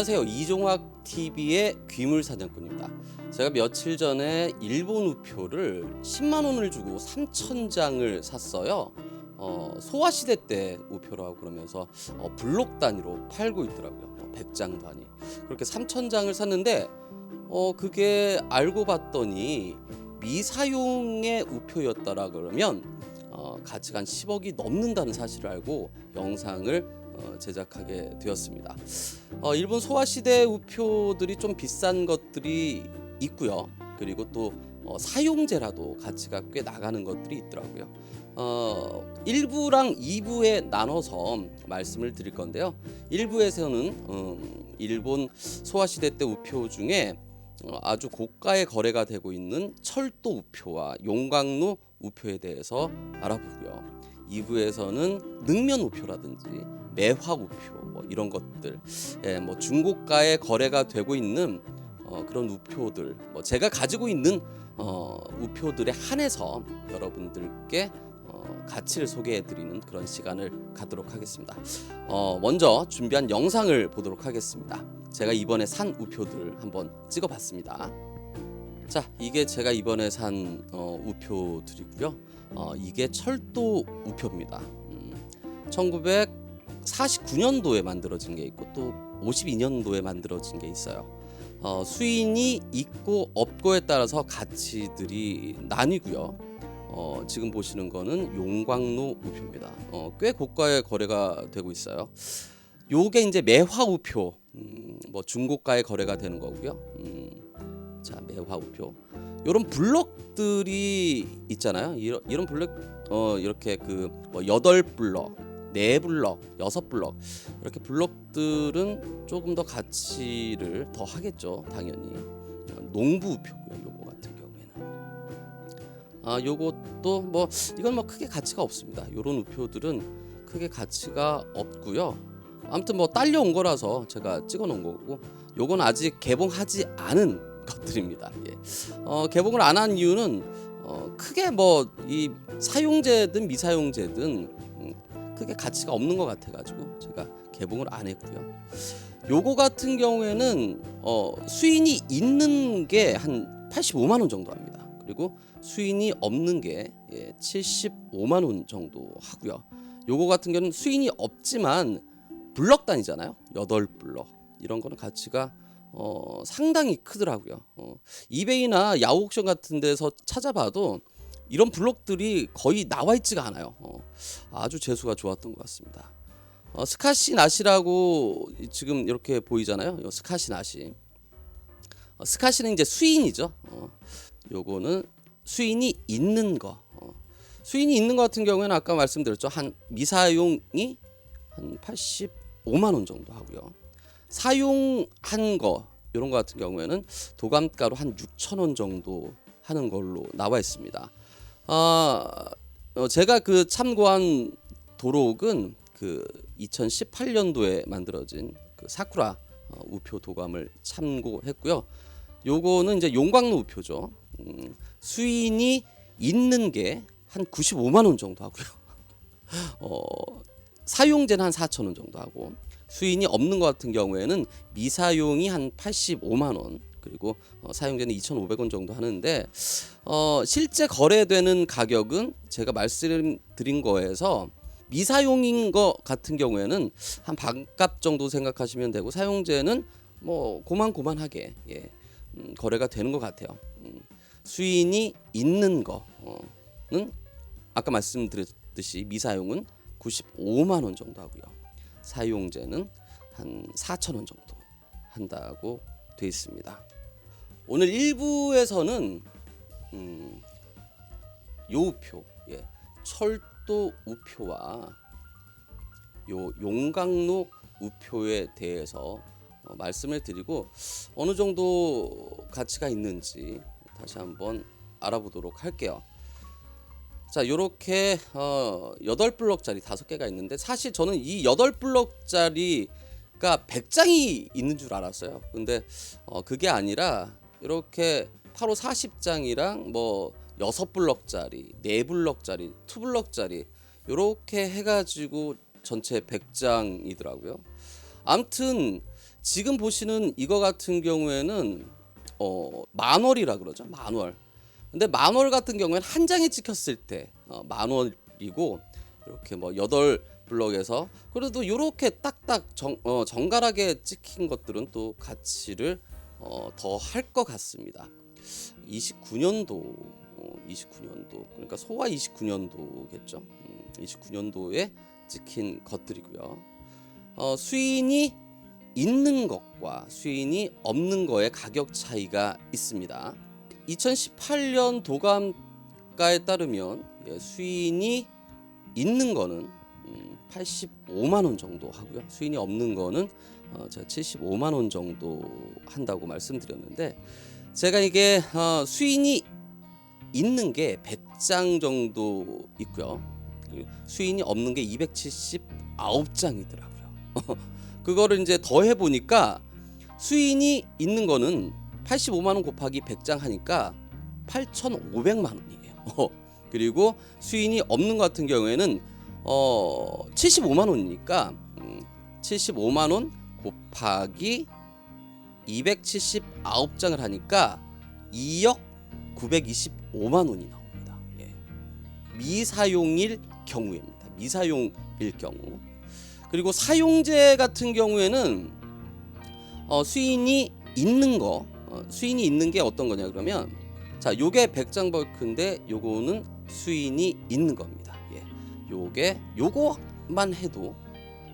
안녕하세요. 이종학 TV의 귀물 사냥꾼입니다. 제가 며칠 전에 일본 우표를 10만 원을 주고 3천 장을 샀어요. 어, 소화 시대 때 우표라고 그러면서 어, 블록 단위로 팔고 있더라고요. 어, 100장 단위. 그렇게 3천 장을 샀는데 어, 그게 알고 봤더니 미사용의 우표였다라 그러면 어, 가치가 한 10억이 넘는다는 사실을 알고 영상을 어, 제작하게 되었습니다. 어, 일본 소화 시대 우표들이 좀 비싼 것들이 있고요. 그리고 또 어, 사용제라도 가치가 꽤 나가는 것들이 있더라고요. 어, 1부랑 2부에 나눠서 말씀을 드릴 건데요. 1부에서는 음, 일본 소화시대 때 우표 중에 어, 아주 고가의 거래가 되고 있는 철도 우표와 용광로 우표에 대해서 알아보고요. 2부에서는 능면 우표라든지 매화 우표 뭐 이런 것들, 예, 뭐 중고가에 거래가 되고 있는 어, 그런 우표들, 뭐 제가 가지고 있는 어, 우표들에 한해서 여러분들께 어, 가치를 소개해드리는 그런 시간을 갖도록 하겠습니다. 어, 먼저 준비한 영상을 보도록 하겠습니다. 제가 이번에 산 우표들을 한번 찍어봤습니다. 자, 이게 제가 이번에 산 어, 우표들이고요. 어, 이게 철도 우표입니다. 음, 1949년도에 만들어진 게 있고 또 52년도에 만들어진 게 있어요. 어, 수인이 있고 없고에 따라서 가치들이 나뉘고요. 어, 지금 보시는 거는 용광로 우표입니다. 어, 꽤 고가의 거래가 되고 있어요. 요게 이제 매화 우표, 음, 뭐 중고가에 거래가 되는 거고요. 음, 자 매화 우표. 요런 블럭들이 있잖아요. 이런, 이런 블럭 어 이렇게 그 뭐 여덟 블럭, 네 블럭, 여섯 블럭 이렇게 블럭들은 조금 더 가치를 더 하겠죠. 당연히 어, 농부 우표고요. 요거 같은 경우에는 아 요것도 뭐 이건 뭐 크게 가치가 없습니다. 요런 우표들은 크게 가치가 없고요. 아무튼 뭐 딸려온 거라서 제가 찍어 놓은 거고 요건 아직 개봉하지 않은 것들입니다. 예. 어, 개봉을 안 한 이유는 어, 크게 뭐 이 사용제든 미사용제든 음, 크게 가치가 없는 것 같아가지고 제가 개봉을 안 했고요. 요거 같은 경우에는 어, 수인이 있는 게 한 85만 원 정도 합니다. 그리고 수인이 없는 게 예, 75만 원 정도 하고요. 요거 같은 경우는 수인이 없지만 블럭 단위잖아요. 여덟 블럭 이런 거는 가치가 어, 상당히 크더라고요. 어, 이베이나 야후 옥션 같은 데서 찾아봐도 이런 블록들이 거의 나와 있지가 않아요. 어, 아주 재수가 좋았던 것 같습니다. 어, 스카시 낫이라고 지금 이렇게 보이잖아요. 요 스카시 낫이. 어, 스카시는 이제 수인이죠. 어, 요거는 수인이 있는 거. 어, 수인이 있는 것 같은 경우에는 아까 말씀드렸죠. 한 미사용이 한 85만 원 정도 하고요. 사용한 거 이런 거 같은 경우에는 도감가로 한 6천 원 정도 하는 걸로 나와 있습니다. 아 어, 제가 그 참고한 도록은 그 2018년도에 만들어진 그 사쿠라 어, 우표 도감을 참고했고요. 요거는 이제 용광로 우표죠. 음, 수인이 있는 게 한 95만 원 정도 하고요. 어, 사용제는 한 4천 원 정도 하고 수인이 없는 것 같은 경우에는 미사용이 한 85만 원 그리고 어, 사용제는 2,500원 정도 하는데 어, 실제 거래되는 가격은 제가 말씀드린 거에서 미사용인 것 같은 경우에는 한 반값 정도 생각하시면 되고 사용제는 뭐 고만고만하게 예, 음, 거래가 되는 것 같아요. 음, 수인이 있는 거는 아까 말씀드렸듯이 미사용은 95만 원 정도 하고요. 사용제는 한 4천 원 정도 한다고 돼 있습니다. 오늘 1부에서는 음, 요 우표, 예, 철도 우표와 요 용광로 우표에 대해서 어, 말씀을 드리고 어느 정도 가치가 있는지 다시 한번 알아보도록 할게요. 자, 요렇게 어 8블럭짜리 5개가 있는데 사실 저는 이 8블럭짜리 가 100장이 있는 줄 알았어요. 근데 어 그게 아니라 이렇게 8호 40장이랑 뭐 6블럭짜리, 4블럭짜리, 2블럭짜리 요렇게 해 가지고 전체 100장이더라고요. 암튼 지금 보시는 이거 같은 경우에는 어, 만월이라 그러죠. 만월. 근데 만월 같은 경우에는 한 장에 찍혔을 때 어, 만월이고 이렇게 뭐 여덟 블럭에서 그래도 이렇게 딱딱 정, 어, 정갈하게 찍힌 것들은 또 가치를 어, 더 할 것 같습니다. 29년도, 어, 29년도 그러니까 소화 29년도겠죠. 음, 29년도에 찍힌 것들이고요. 어, 수인이 있는 것과 수인이 없는 거의 가격 차이가 있습니다. 2018년 도감가에 따르면 예, 수인이 있는 거는 음, 85만 원 정도 하고요. 수인이 없는 거는 어, 제가 75만 원 정도 한다고 말씀드렸는데 제가 이게 어, 수인이 있는 게 100장 정도 있고요. 수인이 없는 게 279장이더라고요. 그거를 이제 더해 보니까 수인이 있는 거는 85만 원 곱하기 100장 하니까 8,500만 원이에요. 그리고 수인이 없는 것 같은 경우에는 어 75만 원이니까 음, 75만 원 곱하기 279장을 하니까 2억 925만 원이 나옵니다. 예. 미사용일 경우입니다. 미사용일 경우. 그리고 사용제 같은 경우에는 어, 수인이 있는 거, 어, 수인이 있는 게 어떤 거냐 그러면 자, 요게 100장 벌크인데 요거는 수인이 있는 겁니다. 예. 요게 요거만 해도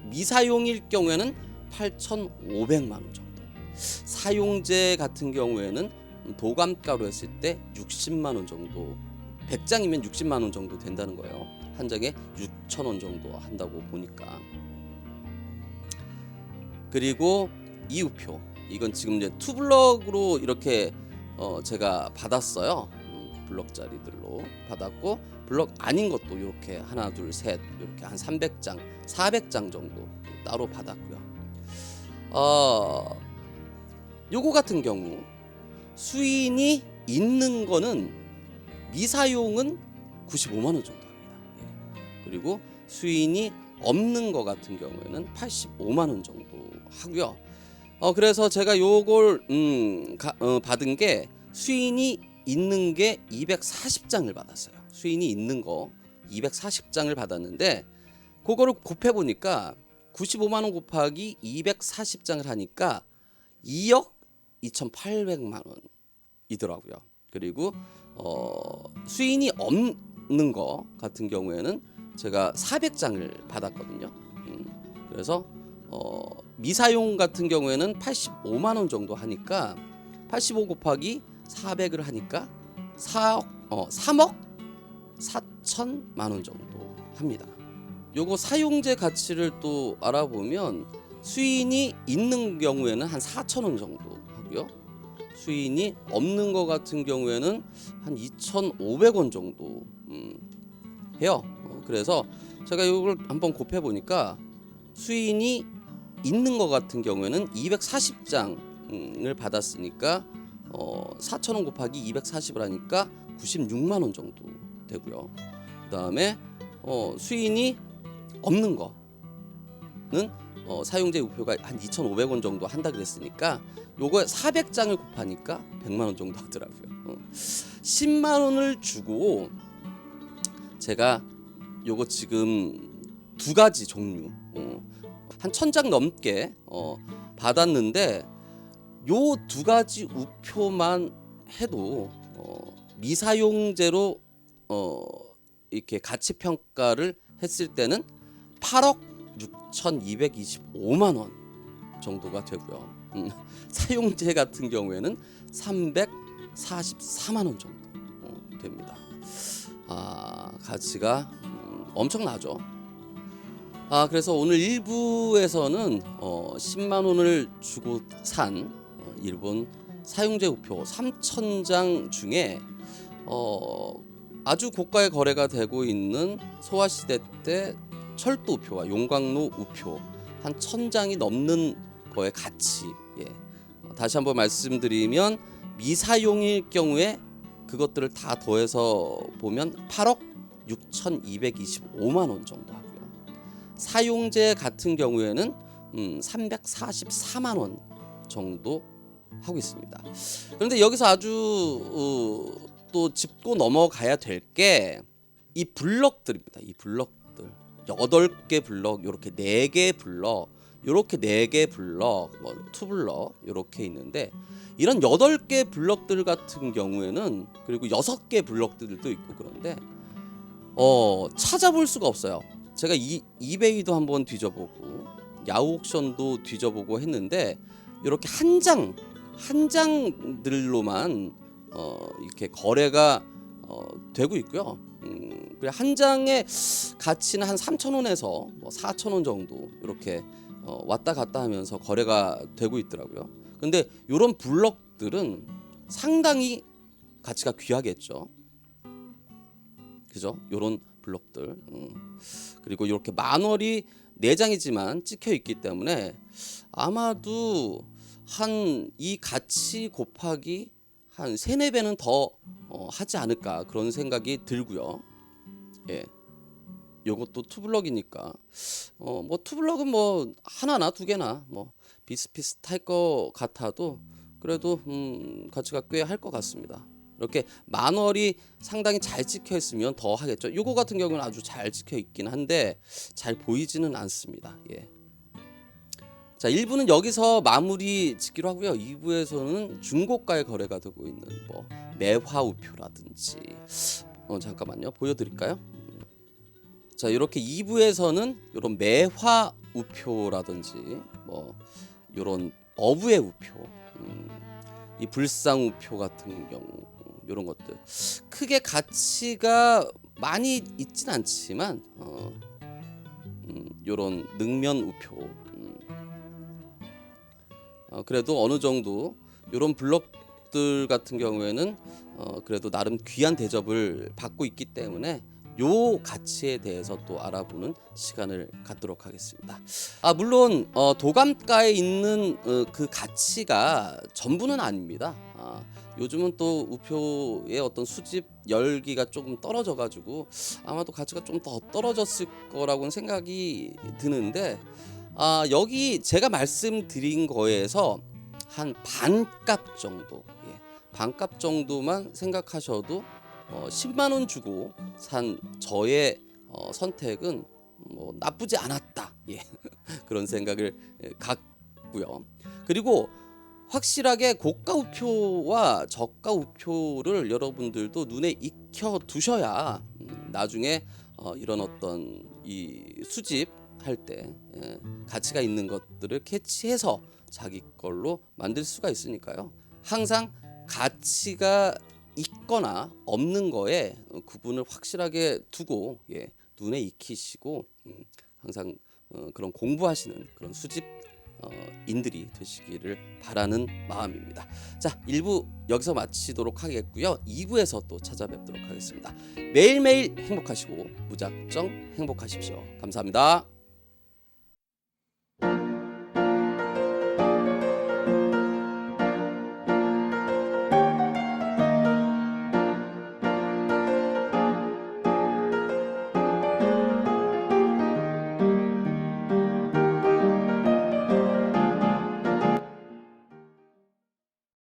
미사용일 경우에는 8,500만 원 정도. 사용제 같은 경우에는 도감가로 했을 때 60만 원 정도 100장이면 60만 원 정도 된다는 거예요. 한 장에 6천 원 정도 한다고 보니까 그리고 이 우표 이건 지금 이제 투블럭으로 이렇게 어 제가 받았어요. 음, 블럭짜리들로 받았고 블럭 아닌 것도 이렇게 하나 둘 셋 이렇게 한 300장 400장 정도 따로 받았고요. 어 요거 같은 경우 수인이 있는 거는 미사용은 95만 원 정도 합니다. 예. 그리고 수인이 없는 거 같은 경우에는 85만 원 정도 하고요. 어 그래서 제가 요걸 음 가, 어, 받은 게 수인이 있는 게 240장을 받았어요. 수인이 있는 거 240장을 받았는데 그거를 곱해 보니까 95만 원 곱하기 240장을 하니까 2억 2,800만 원이더라고요. 그리고 어, 수인이 없는 거 같은 경우에는 제가 400장을 받았거든요. 음, 그래서 어, 미사용 같은 경우에는 85만 원 정도 하니까 85 곱하기 400을 하니까 4억 어 3억 4천만 원 정도 합니다. 요거 사용제 가치를 또 알아보면 수인이 있는 경우에는 한 4천 원 정도 하고요. 수인이 없는 거 같은 경우에는 한 2,500원 정도 음, 해요. 어, 그래서 제가 이걸 한번 곱해 보니까 수인이 있는 거 같은 경우에는 240장을 받았으니까 어, 4,000원 곱하기 240을 하니까 96만 원 정도 되고요. 그다음에 어, 수인이 없는 거는 어, 사용자 우표가 한 2,500원 정도 한다 그랬으니까 요거 400장을 곱하니까 100만 원 정도 하더라고요. 어. 10만 원을 주고 제가 요거 지금 두 가지 종류 어, 한 천 장 넘게 어, 받았는데 요 두 가지 우표만 해도 어, 미사용제로 어, 이렇게 가치 평가를 했을 때는 8억 6,225만 원 정도가 되고요. 음, 사용제 같은 경우에는 344만 원 정도 어, 됩니다. 아 가치가 음, 엄청나죠. 아 그래서 오늘 1부에서는 어, 10만 원을 주고 산 어, 일본 사용제 우표 3,000장 중에 어, 아주 고가의 거래가 되고 있는 소화시대 때 철도 우표와 용광로 우표 한 1,000장이 넘는 거의 가치 예. 어, 다시 한번 말씀드리면 미사용일 경우에 그것들을 다 더해서 보면 8억 6,225만 원 정도 하고요. 사용제 같은 경우에는 음, 344만 원 정도 하고 있습니다. 그런데 여기서 아주 어, 또 짚고 넘어가야 될 게 이 블럭들입니다. 이 블럭들 여덟 개 블럭, 요렇게 네개 블럭, 요렇게 네개 블럭, 뭐 투블럭 요렇게 있는데 이런 여덟 개 블럭들 같은 경우에는 그리고 여섯 개 블럭들도 있고 그런데 어 찾아볼 수가 없어요. 제가 이 이베이도 한번 뒤져보고 야후 옥션도 뒤져보고 했는데 이렇게 한 장 한 장들로만 어 이렇게 거래가 어 되고 있고요. 음, 한 장의 가치는 한 3천 원에서 뭐 4천 원 정도 이렇게 어 왔다 갔다 하면서 거래가 되고 있더라고요. 근데 이런 블럭들은 상당히 가치가 귀하겠죠. 그죠? 요런 블럭들. 음. 그리고 이렇게 만월이 네 장이지만 찍혀 있기 때문에 아마도 한 이 가치 곱하기 한 세네 배는 더 어, 하지 않을까 그런 생각이 들고요. 예. 요것도 투블럭이니까 어 뭐 투블럭은 뭐 하나나 두 개나 뭐 비슷비슷할 것 같아도 그래도 음 가치가 꽤 할 것 같습니다. 이렇게 만월이 상당히 잘 찍혀 있으면 더 하겠죠. 요거 같은 경우는 아주 잘 찍혀 있긴 한데 잘 보이지는 않습니다. 예. 자, 1부는 여기서 마무리 짓기로 하고요. 2부에서는 중고가의 거래가 되고 있는 뭐 매화 우표라든지 어 잠깐만요. 보여 드릴까요? 자, 이렇게 2부에서는 이런 매화 우표라든지 뭐 이런 어부의 우표 음, 이 불상 우표 같은 경우 이런 것들 크게 가치가 많이 있진 않지만 어, 음, 이런 능면 우표 음, 어, 그래도 어느 정도 이런 블럭들 같은 경우에는 어, 그래도 나름 귀한 대접을 받고 있기 때문에 요 가치에 대해서 또 알아보는 시간을 갖도록 하겠습니다. 아 물론 어, 도감가에 있는 어, 그 가치가 전부는 아닙니다. 아, 요즘은 또 우표의 어떤 수집 열기가 조금 떨어져가지고 아마도 가치가 좀 더 떨어졌을 거라고는 생각이 드는데 아 여기 제가 말씀드린 거에서 한 반값 정도, 예, 반값 정도만 생각하셔도 어, 10만 원 주고 산 저의 어, 선택은 뭐 나쁘지 않았다. 예. 그런 생각을 예, 갖고요. 그리고 확실하게 고가 우표와 저가 우표를 여러분들도 눈에 익혀 두셔야 음, 나중에 어, 이런 어떤 이 수집 할때 예, 가치가 있는 것들을 캐치해서 자기 걸로 만들 수가 있으니까요. 항상 가치가 있거나 없는 거에 구분을 확실하게 두고 예, 눈에 익히시고 음, 항상 어, 그런 공부하시는 그런 수집 어, 인들이 되시기를 바라는 마음입니다. 자, 1부 여기서 마치도록 하겠고요. 2부에서 또 찾아뵙도록 하겠습니다. 매일매일 행복하시고 무작정 행복하십시오. 감사합니다.